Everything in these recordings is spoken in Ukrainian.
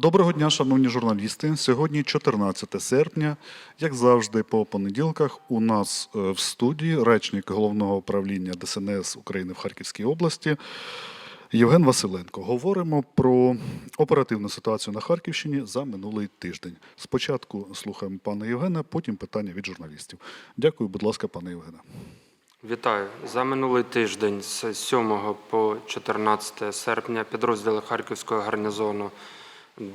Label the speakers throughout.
Speaker 1: Доброго дня, шановні журналісти. Сьогодні 14 серпня. Як завжди, по понеділках у нас е, в студії речник головного управління ДСНС України в Харківській області Євген Василенко. Говоримо про оперативну ситуацію на Харківщині за минулий тиждень. Спочатку слухаємо пана Євгена, потім питання від журналістів. Дякую, будь ласка, пане Євгене.
Speaker 2: Вітаю. За минулий тиждень з 7 по 14 серпня підрозділи Харківського гарнізону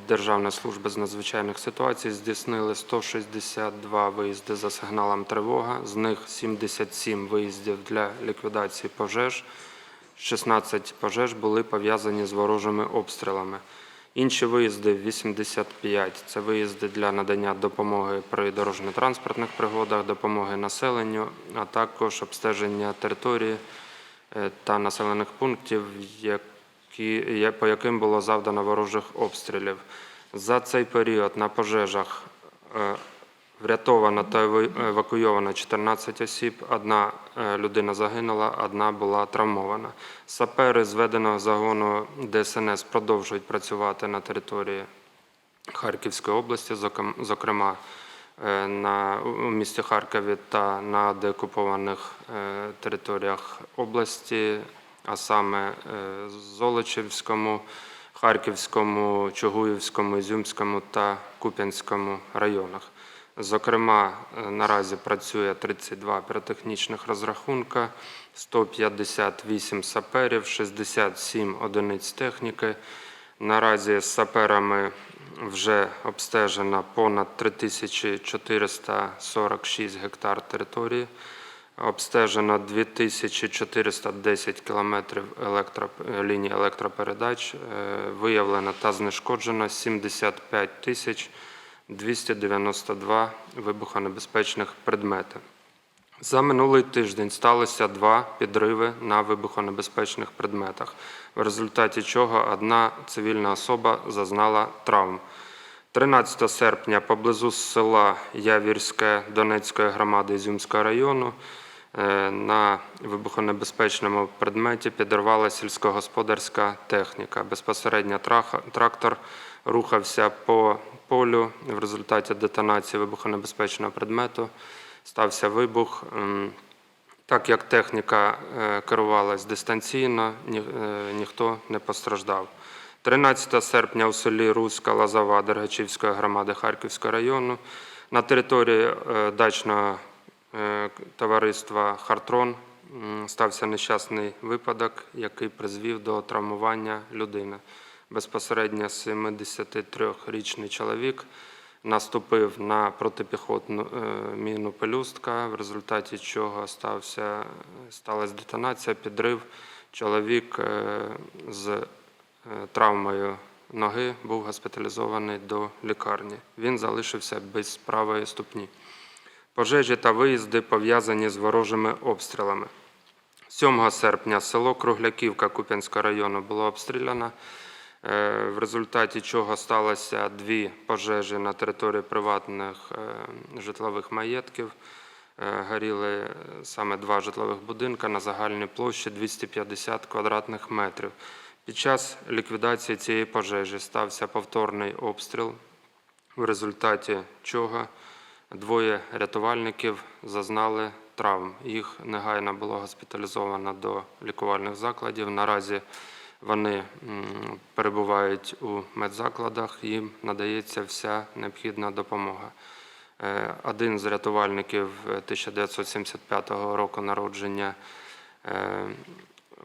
Speaker 2: Державної служби з надзвичайних ситуацій здійснили 162 виїзди за сигналом тривога, з них 77 виїздів для ліквідації пожеж, 16 пожеж були пов'язані з ворожими обстрілами. Інші виїзди 85 – це виїзди для надання допомоги при дорожньо-транспортних пригодах, допомоги населенню, а також обстеження території е, та населених пунктів, які, я- по яким було завдано ворожих обстрілів. За цей період на пожежах е, врятовано та ева- евакуйовано 14 осіб, одна е, людина загинула, одна була травмована. Сапери зведеного загону ДСНС продовжують працювати на території Харківської області, зокрем- зокрема е, на, місті Харкові та на деокупованих територіях області, а саме е, Золочівському, Харківському, Чугуївському, Ізюмському та Куп'янському районах. Зокрема, е, наразі працює 32 піротехнічних розрахунка, 158 саперів, 67 одиниць техніки. Наразі з саперами вже обстежено понад 3446 гектар території. Обстежено 2410 кілометрів електро, ліній електропередач. Е, Виявлено та знешкоджено 75 тисяч 292 вибухонебезпечних предмети. За минулий тиждень сталося два підриви на вибухонебезпечних предметах, в результаті чого одна цивільна особа зазнала травм. 13 серпня поблизу села Явірське Донецької громади Ізюмського району на вибухонебезпечному предметі підірвала сільськогосподарська техніка. Безпосередньо трактор рухався по полю. В результаті детонації вибухонебезпечного предмету стався вибух. Так як техніка е, керувалась дистанційно, ні- е, ніхто не постраждав. 13 серпня у селі Руська Лазова Дергачівської громади Харківського району на території е, дачного е, товариства Хартрон стався нещасний випадок, який призвів до травмування людини. Безпосередньо 73-річний чоловік наступив на протипіхотну е, міну пелюстка, в результаті чого стався, сталася детонація, підрив. Чоловік е, з е, травмою ноги був госпіталізований до лікарні. Він залишився без правої ступні. Пожежі та виїзди пов'язані з ворожими обстрілами. 7 серпня село Кругляківка Куп'янського району було обстріляно, е, в результаті чого сталося дві пожежі на території приватних е, житлових маєтків. Е, Горіли саме два житлових будинка на загальній площі 250 квадратних метрів. Під час ліквідації цієї пожежі стався повторний обстріл, в результаті чого двоє рятувальників зазнали травм. Їх негайно було госпіталізовано до лікувальних закладів. Наразі вони перебувають у медзакладах, їм надається вся необхідна допомога. Е, Один з рятувальників е, 1975 року народження, е,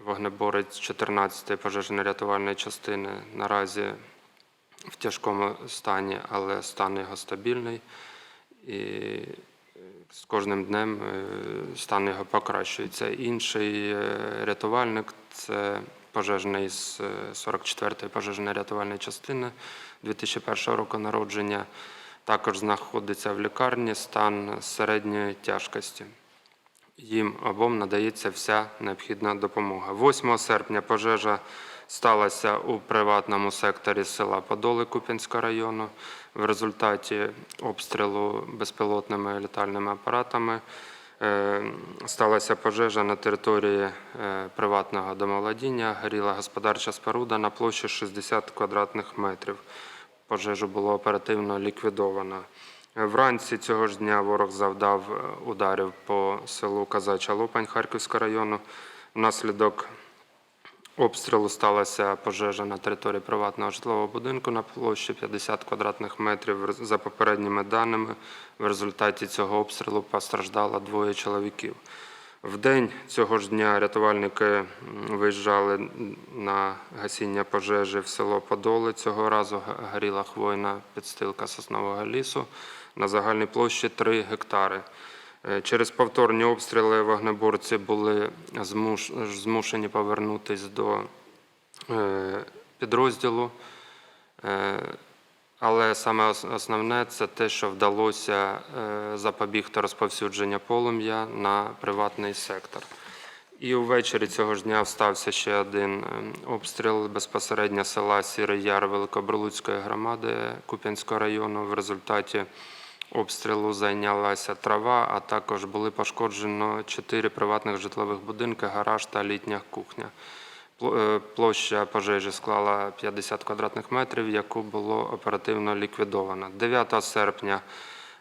Speaker 2: вогнеборець 14-ї пожежно-рятувальної частини, наразі в тяжкому стані, але стан його стабільний. І е, з кожним днем е, стан його покращується. Інший е, рятувальник це пожежний з е, 44-ї пожежної рятувальної частини 2001 року народження. Також знаходиться в лікарні стан середньої тяжкості. Їм обом надається вся необхідна допомога. 8 серпня пожежа сталася у приватному секторі села Подоли Куп'янського району. В результаті обстрілу безпілотними літальними апаратами е, сталася пожежа на території е, приватного домовладіння. Горіла господарча споруда на площі 60 квадратних метрів. пожежу було оперативно ліквідовано. Вранці цього ж дня ворог завдав е, ударів по селу Казача Лопань Харківського району. Внаслідок обстрілу сталася пожежа на території приватного житлового будинку на площі 50 квадратних метрів. За попередніми даними, в результаті цього обстрілу постраждало двоє чоловіків. В день цього ж дня рятувальники виїжджали на гасіння пожежі в село Подоли. Цього разу горіла хвойна підстилка соснового лісу на загальній площі 3 гектари. Е, Через повторні обстріли вогнеборці були змушені повернутися до е, підрозділу. Е, Але саме основне це те, що вдалося запобігти розповсюдження полум'я на приватний сектор. І увечері цього ж дня стався ще один обстріл безпосередньо села Сірий Яр Великобрилуцької громади Куп'янського району. В результаті обстрілу зайнялася трава, а також були пошкоджено чотири приватних житлових будинки, гараж та літня кухня. Е, Площа пожежі склала 50 квадратних метрів, яку було оперативно ліквідовано. 9 серпня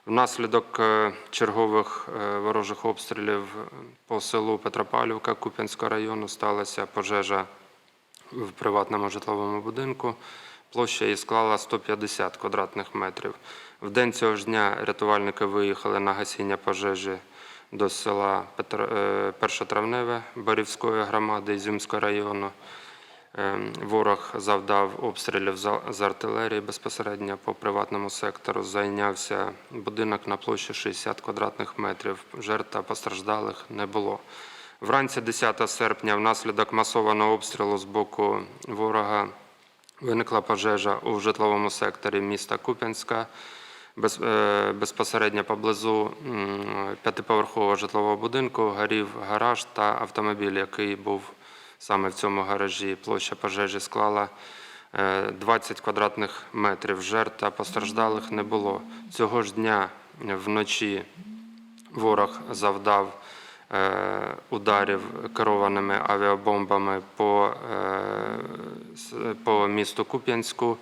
Speaker 2: внаслідок е, чергових е, ворожих обстрілів по селу Петропавлівка Куп'янського району сталася пожежа в приватному житловому будинку. Площа її склала 150 квадратних метрів. В день цього ж дня рятувальники виїхали на гасіння пожежі до села е, Першотравневе Борівської громади Ізюмського району. Е, Ворог завдав обстрілів з артилерії безпосередньо по приватному сектору. Зайнявся будинок на площі 60 квадратних метрів. Жертв та постраждалих не було. Вранці 10 серпня внаслідок масованого обстрілу з боку ворога виникла пожежа у житловому секторі міста Куп'янська. Е, безпосередньо поблизу п'ятиповерхового житлового будинку горів гараж та автомобіль, який був саме в цьому гаражі. Площа пожежі склала е, 20 квадратних метрів. Жертв та постраждалих не було. Цього ж дня вночі ворог завдав е, ударів керованими авіабомбами по, е, по місту Куп'янську.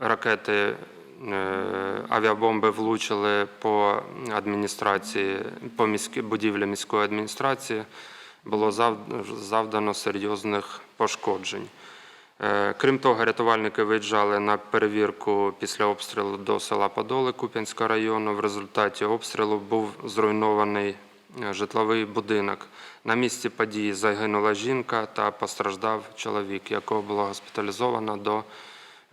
Speaker 2: Ракети, е, авіабомби влучили по адміністрації, по міській будівлі міської адміністрації. Було завдано серйозних пошкоджень. Е, Крім того, рятувальники виїжджали на перевірку після обстрілу до села Подоли Куп'янського району. В результаті обстрілу був зруйнований е, житловий будинок. На місці події загинула жінка та постраждав чоловік, якого було госпіталізовано до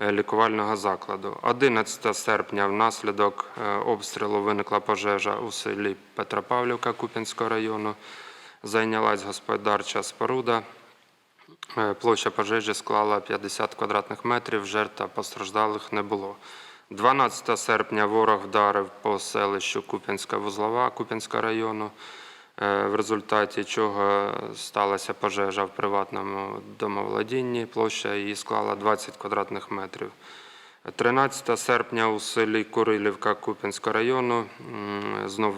Speaker 2: лікувального закладу. 11 серпня внаслідок е, обстрілу виникла пожежа у селі Петропавлівка Куп'янського району. Зайнялась господарча споруда. Е, Площа пожежі склала 50 квадратних метрів, жертв та постраждалих не було. 12 серпня ворог вдарив по селищу Куп'янська вузлова Куп'янського району, е, в результаті чого сталася пожежа в приватному домоволодінні. Площа її склала 20 квадратних метрів. 13 серпня у селі Курилівка Куп'янського району знов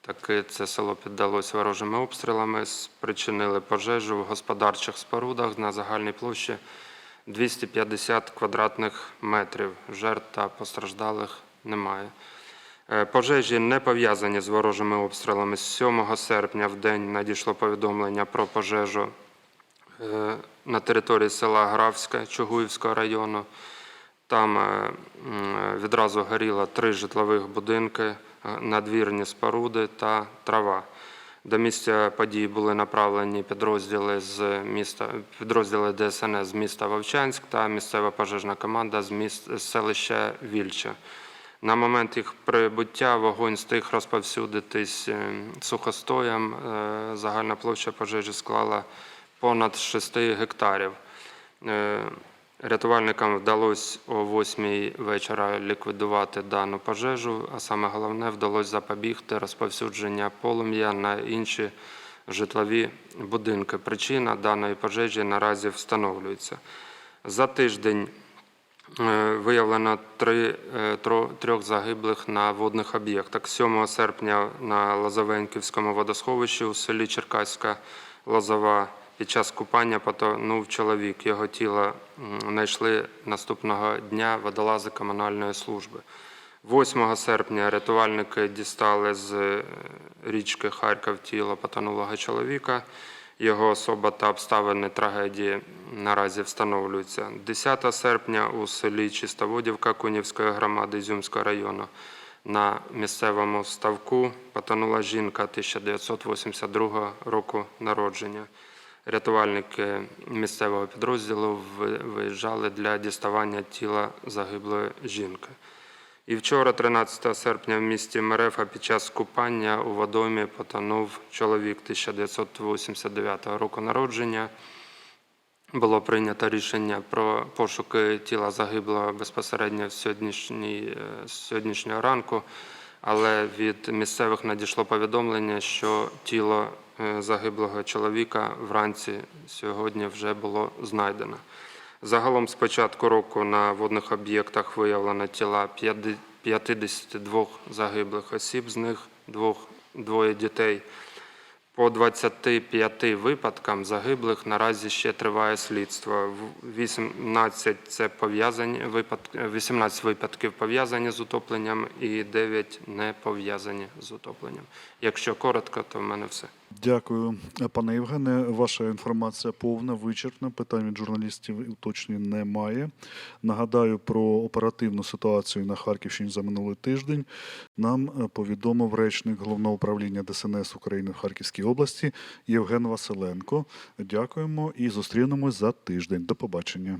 Speaker 2: таки це село піддалося ворожими обстрілами, спричинили пожежу в господарчих спорудах на загальній площі 250 квадратних метрів. Жертв та постраждалих немає. Е, Пожежі не пов'язані з ворожими обстрілами. З 7 серпня в день надійшло повідомлення про пожежу е, на території села Графське Чугуївського району. Там е, відразу горіло три житлових будинки, надвірні споруди та трава. До місця події були направлені підрозділи з міста підрозділи ДСНС з міста Вовчанськ та місцева пожежна команда з міст з селища Вільче. На момент їх прибуття вогонь встиг розповсюдитись е, сухостоєм. Е, Загальна площа пожежі склала понад 6 гектарів. Е, Рятувальникам вдалося о 8 вечора ліквідувати дану пожежу, а саме головне вдалося запобігти розповсюдження полум'я на інші житлові будинки. Причина даної пожежі наразі встановлюється. За тиждень виявлено три, е, трьох загиблих на водних об'єктах. 7 серпня на Лозовенківському водосховищі у селі Черкаська Лозова Під час купання потонув чоловік. Його тіло знайшли наступного дня водолази комунальної служби. 8 серпня рятувальники дістали з е, річки Харків тіло потонулого чоловіка. Його особа та обставини трагедії наразі встановлюються. 10 серпня у селі Чистоводівка Кунівської громади Ізюмського району на місцевому ставку потонула жінка 1982 року народження. Рятувальники місцевого підрозділу виїжджали для діставання тіла загиблої жінки. І вчора, 13 серпня, в місті Мерефа під час купання у водоймі потонув чоловік 1989 року народження. Було прийнято рішення про пошуки тіла загиблого безпосередньо е, з сьогоднішнього ранку, але від місцевих надійшло повідомлення, що тіло е, загиблого чоловіка вранці сьогодні вже було знайдено. Загалом з початку року на водних об'єктах виявлено тіла п'яди- 52 загиблих осіб, з них двох, двоє дітей. По 25 випадкам загиблих наразі ще триває слідство. В- 18 це пов'язані випадки, 18 випадків пов'язані з утопленням і 9 не пов'язані з утопленням. Якщо коротко, то в мене все.
Speaker 1: Дякую, пане Євгене. Ваша інформація повна, вичерпна. Питань від журналістів уточнень немає. Нагадаю про оперативну ситуацію на Харківщині за минулий тиждень. Нам повідомив речник головного управління ДСНС України в Харківській області Євген Василенко. Дякуємо і зустрінемось за тиждень. До побачення.